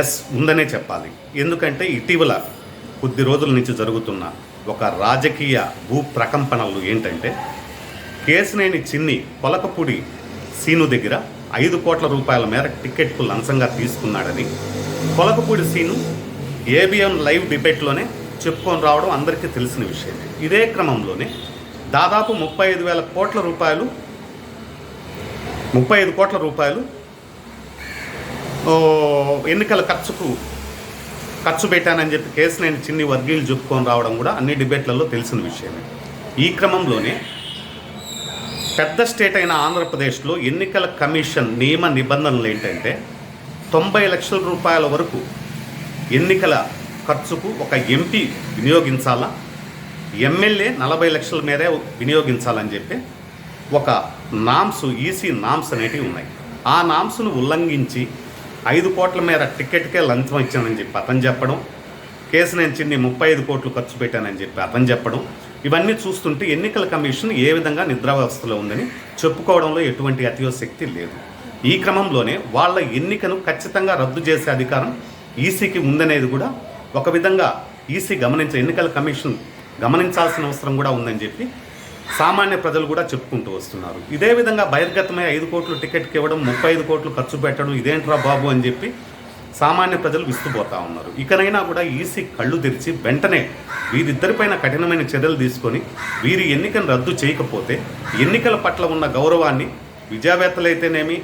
Yes ఉందనే చెప్పాలి. ఎందుకంటే ఇటీవల కొద్ది రోజుల నుంచి జరుగుతున్న ఒక రాజకీయ భూ ప్రకంపనలు ఏంటంటే కేసినేని చిన్ని పొలకపూడి సీను దగ్గర ఐదు కోట్ల రూపాయల మేర టికెట్కు లంచంగా తీసుకున్నాడని పొలకపూడి సీను ఏబిఎం లైవ్ డిబేట్లోనే చెప్పుకొని రావడం అందరికీ తెలిసిన విషయం. ఇదే క్రమంలోనే దాదాపు ముప్పై ఐదు వేల కోట్ల రూపాయలు ముప్పై ఐదు కోట్ల రూపాయలు ఎన్నికల ఖర్చుకు ఖర్చు పెట్టానని చెప్పి కేసు నేను చిన్ని వర్గీయులు చెప్పుకొని రావడం కూడా అన్ని డిబేట్లలో తెలిసిన విషయమే. ఈ క్రమంలోనే పెద్ద స్టేట్ అయిన ఆంధ్రప్రదేశ్లో ఎన్నికల కమిషన్ నియమ నిబంధనలు ఏంటంటే తొంభై లక్షల రూపాయల వరకు ఎన్నికల ఖర్చుకు ఒక ఎంపీ వినియోగించాలా ఎమ్మెల్యే నలభై లక్షల మేరే వినియోగించాలని చెప్పి ఒక నామ్స్ ఈసీ నామ్స్ అనేటివి ఉన్నాయి. ఆ నామ్స్ను ఉల్లంఘించి ఐదు కోట్ల మేర టికెట్కే లంచం ఇచ్చానని చెప్పి అతను చెప్పడం. కేసు నేను చిన్ని ముప్పై ఐదు కోట్లు ఖర్చు పెట్టానని చెప్పి అతను చెప్పడం. ఇవన్నీ చూస్తుంటే ఎన్నికల కమిషన్ ఏ విధంగా నిద్రావస్థలో ఉందని చెప్పుకోవడంలో ఎటువంటి అతిశక్తి లేదు. ఈ క్రమంలోనే వాళ్ళ ఎన్నికను ఖచ్చితంగా రద్దు చేసే అధికారం ఈసీకి ఉందనేది కూడా ఒక విధంగా ఈసీ గమనించ ఎన్నికల కమిషన్ గమనించాల్సిన అవసరం కూడా ఉందని చెప్పి సామాన్య ప్రజలు కూడా చెప్పుకుంటూ వస్తున్నారు. ఇదే విధంగా బహిర్గతమై ఐదు కోట్లు టికెట్కి ఇవ్వడం ముప్పై ఐదు కోట్లు ఖర్చు పెట్టడం ఇదేంట్రా బాబు అని చెప్పి సామాన్య ప్రజలు విస్తుపోతా ఉన్నారు. ఇకనైనా కూడా ఈసీ కళ్ళు తెరిచి వెంటనే వీరిద్దరిపైన కఠినమైన చర్యలు తీసుకొని వీరి ఎన్నికను రద్దు చేయకపోతే ఎన్నికల పట్ల ఉన్న గౌరవాన్ని విద్యావేత్తలైతేనేమి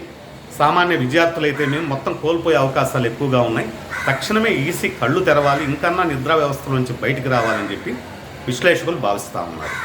సామాన్య విద్యార్థులైతేనేమి మొత్తం కోల్పోయే అవకాశాలు ఎక్కువగా ఉన్నాయి. తక్షణమే ఈసీ కళ్ళు తెరవాలి ఇంకన్నా నిద్రా వ్యవస్థ నుంచి బయటికి రావాలని చెప్పి విశ్లేషకులు భావిస్తూ ఉన్నారు.